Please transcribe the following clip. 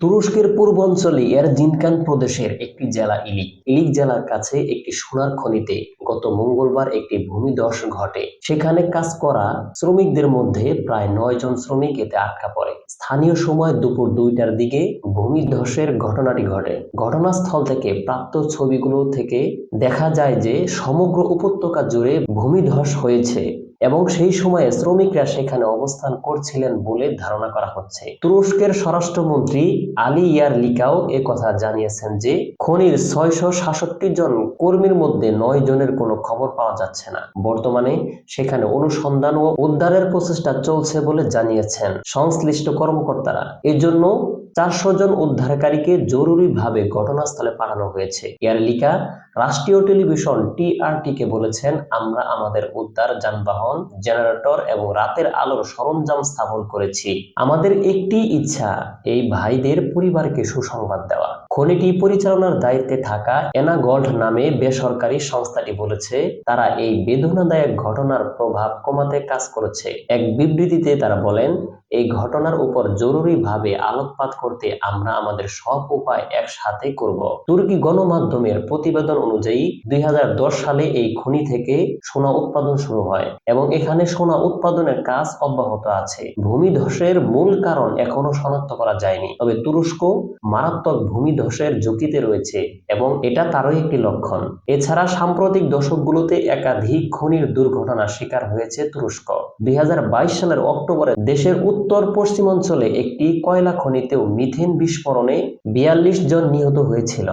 তুরস্কের পূর্বাঞ্চলে এরজিনকান প্রদেশের একটি জেলা ইলিক। ইলিক জেলার কাছে একটি সোনার খনিতে গত মঙ্গলবার একটি ভূমিধস ঘটে। সেখানে কাজ করা শ্রমিকদের মধ্যে প্রায় নয় জন শ্রমিক এতে আটকা পড়ে। স্থানীয় সময় দুপুর দুইটার দিকে ভূমিধসের ঘটনাটি ঘটে। ঘটনাস্থল থেকে প্রাপ্ত ছবিগুলো থেকে দেখা যায় যে সমগ্র উপত্যকা জুড়ে ভূমিধস হয়েছে। এবং সেই সময়ে শ্রমিকরা সেখানে অবস্থান করছিলেন বলে ধারণা করা হচ্ছে। তুরস্কের স্বরাষ্ট্রমন্ত্রী আলী ইয়ার লিকাও এ কথা জানিয়েছেন যে, খনির ছয়শো সাতষট্টি জন কর্মীর মধ্যে নয় জনের কোনো খবর পাওয়া যাচ্ছে না। বর্তমানে সেখানে অনুসন্ধান ও উদ্ধারের প্রচেষ্টা চলছে বলে জানিয়েছেন সংশ্লিষ্ট কর্মকর্তারা। এজন্য চারশো জন উদ্ধারকারীকে জরুরিভাবে ঘটনাস্থলে পাঠানো হয়েছে। ইয়ারলিকা রাষ্ট্রীয় টেলিভিশন টিআরটি কে বলেছেন, আমরা আমাদের উদ্ধার, যানবাহন, জেনারেটর এবং রাতের আলোর সরঞ্জাম স্থাপন করেছি। আমাদের একটি ইচ্ছা, এই ভাইদের পরিবারকে সুসংবাদ দেওয়া। খনিটি পরিচালনার দায়িত্বে থাকা এনাগল্ড নামে বেসরকারি সংস্থাটি বলেছে, তারা এই বেদনাদায়ক ঘটনার প্রভাব কমাতে কাজ করেছে। এক বিবৃতিতে তারা বলেন এই ঘটনার উপর জরুরিভাবে আলোকপাত করতে আমরা আমাদের সব উপায় একসাথে করব। তুর্কি গণমাধ্যমের প্রতিবেদন অনুযায়ী দুই সালে এই খনি থেকে সোনা উৎপাদন শুরু হয় এবং এখানে সোনা উৎপাদনের কাজ অব্যাহত আছে। ভূমিধসের মূল কারণ এখনও শনাক্ত করা যায়নি। তবে তুরস্ক মারাত্মক ভূমিধসের ঝুঁকিতে রয়েছে এবং এটা তারই একটি লক্ষণ। এছাড়া সাম্প্রতিক দশকগুলোতে একাধিক খনির দুর্ঘটনার শিকার হয়েছে তুরস্ক। দুই হাজার বাইশ সালের অক্টোবরে দেশের উত্তর পশ্চিমাঞ্চলে একটি কয়লা খনিতেও মিথেন বিস্ফোরণে বিয়াল্লিশ জন নিহত হয়েছিল।